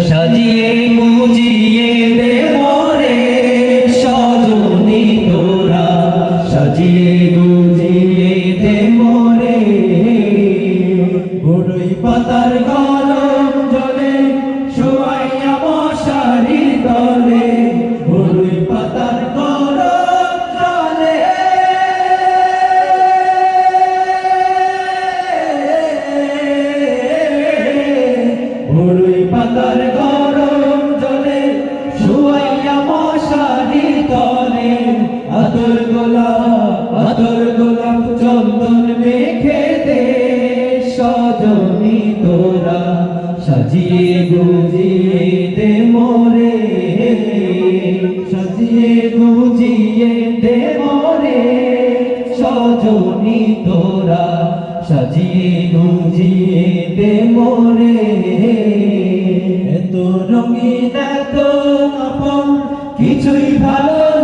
সাজিয়ে মুজিয়ে সজনি তোরা সাজিয়ে গুজিয়ে দে মোরে। সাজিয়ে গুজিয়ে দে মোরে। সজনি তোরা সাজিয়ে গুজিয়ে দে মোরে। এত রঙিন এত আপন কিছুই ভালো